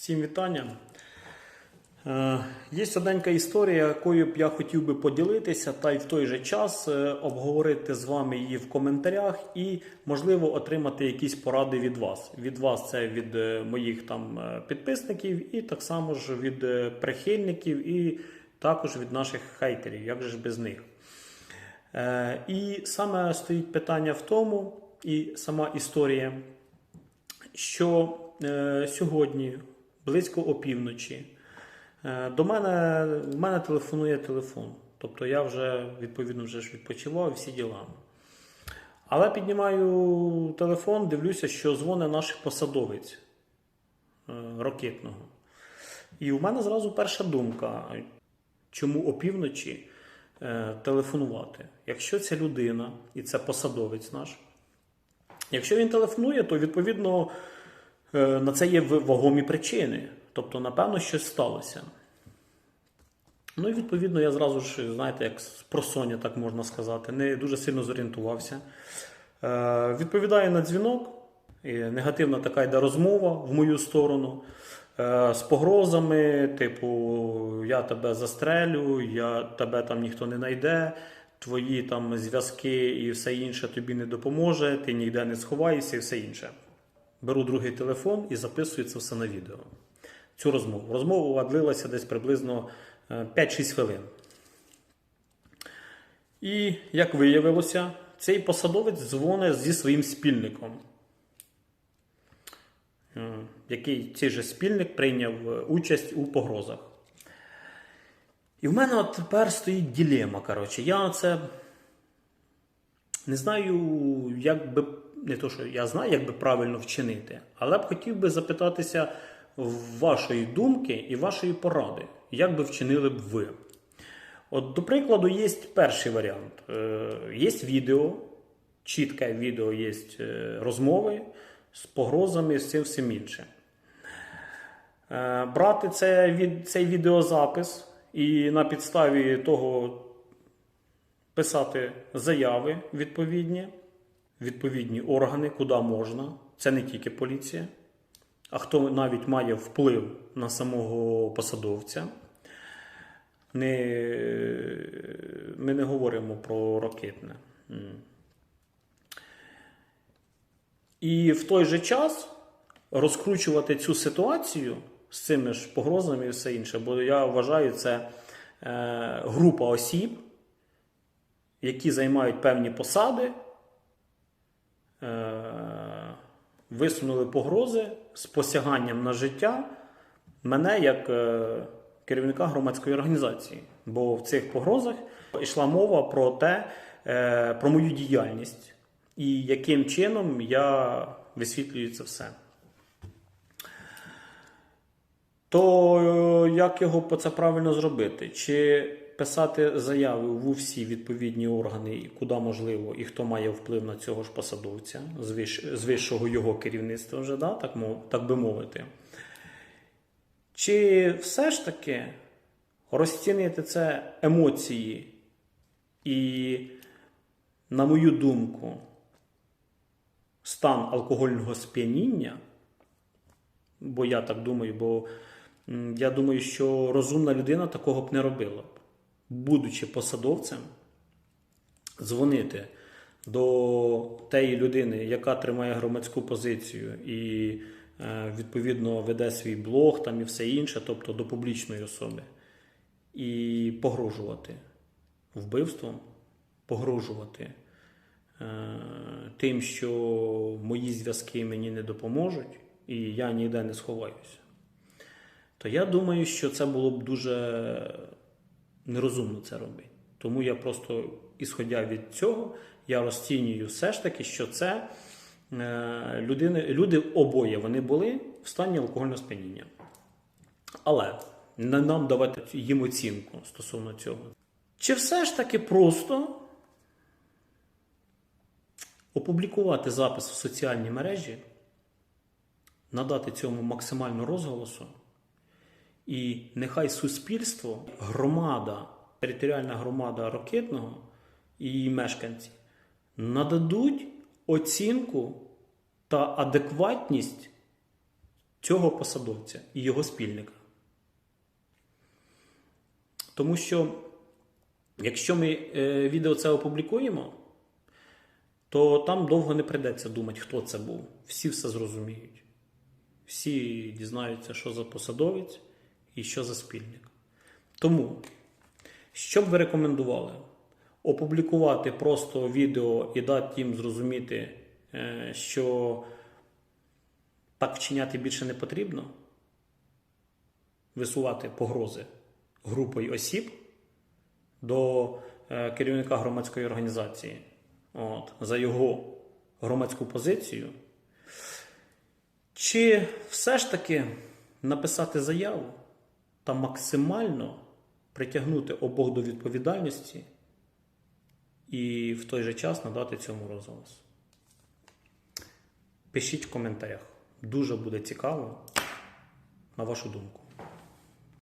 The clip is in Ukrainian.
Всім вітання. Е, Є одненька історія, якою б я хотів би поділитися, та й в той же час е, обговорити з вами її в коментарях і, можливо, отримати якісь поради від вас. Від вас це від е, моїх там підписників, і так само ж від прихильників, і також від наших хейтерів. Як же ж без них? І саме стоїть питання в тому, і сама історія, що сьогодні, близько опівночі, е, до мене, в мене телефонує телефон. Тобто я вже відповідно вже ж відпочивав всі діла. Але піднімаю телефон, дивлюся, що дзвонить наш посадовець е, ракетного. І у мене зразу перша думка, чому опівночі е, телефонувати. Якщо це людина і це посадовець наш, якщо він телефонує, то відповідно на це є вагомі причини. Тобто, напевно, щось сталося. Ну і відповідно я зразу ж, знаєте, як з просоння, так можна сказати, не дуже сильно зорієнтувався. Е, відповідаю на дзвінок, негативна така йде розмова в мою сторону. е, З погрозами, типу, я тебе застрелю, я, тебе там ніхто не знайде, твої там зв'язки і все інше тобі не допоможе, ти ніде не сховаєшся і все інше. Беру другий телефон і записую це все на відео. Цю розмову. Розмова длилася десь приблизно е, 5-6 хвилин. І, як виявилося, цей посадовець дзвонить зі своїм спільником, е, який цей же спільник прийняв е, участь у погрозах. І в мене от тепер стоїть ділема. Коротше. Я це не знаю, як би не то, що я знаю, як би правильно вчинити, але б хотів би запитатися вашої думки і вашої поради, як би вчинили б ви. От, до прикладу, є перший варіант. Е, Є відео, чітке відео, є е, розмови з погрозами, з цим всім іншим. Е, Брати це, цей відеозапис і на підставі того писати заяви відповідні, відповідні органи, куди можна. Це не тільки поліція, а хто навіть має вплив на самого посадовця. Не, ми не говоримо про ракетне. І в той же час розкручувати цю ситуацію з цими ж погрозами і все інше, бо я вважаю, це е, група осіб, які займають певні посади, висунули погрози з посяганням на життя мене як е, керівника громадської організації. Бо в цих погрозах йшла мова про те, е, про мою діяльність і яким чином я висвітлюю це все. То е, як його це правильно зробити? Чи писати заяви в усі відповідні органи, куди можливо, і хто має вплив на цього ж посадовця з вищ- з вищого його керівництва, вже, да, так, так би мовити? Чи все ж таки розцінити це емоції і, на мою думку, стан алкогольного сп'яніння? Бо я так думаю, бо я думаю, що розумна людина такого б не робила. б. Будучи посадовцем, дзвонити до тієї людини, яка тримає громадську позицію і е, відповідно веде свій блог там і все інше, тобто до публічної особи, і погрожувати вбивством, погрожувати е, тим, що мої зв'язки мені не допоможуть, і я ніде не сховаюся, то я думаю, що це було б дуже нерозумно це робити. Тому я просто, ісходя від цього, я розцінюю все ж таки, що це е, людини, люди обоє вони були в стані алкогольного сп'яніння. Але не нам давати їм оцінку стосовно цього. Чи все ж таки просто опублікувати запис в соціальній мережі, надати цьому максимально розголосу, і нехай суспільство, громада, територіальна громада ракетного і її мешканці нададуть оцінку та адекватність цього посадовця і його спільника. Тому що, якщо ми е, відео це опублікуємо, то там довго не прийдеться думати, хто це був. Всі все зрозуміють. Всі дізнаються, що за посадовець і що за спільник. Тому, що б ви рекомендували? Опублікувати просто відео і дати їм зрозуміти, е, що так вчиняти більше не потрібно, висувати погрози групою осіб до е, керівника громадської організації от, за його громадську позицію. Чи все ж таки написати заяву та максимально притягнути обох до відповідальності і в той же час надати цьому розголос? Пишіть в коментарях. Дуже буде цікаво на вашу думку.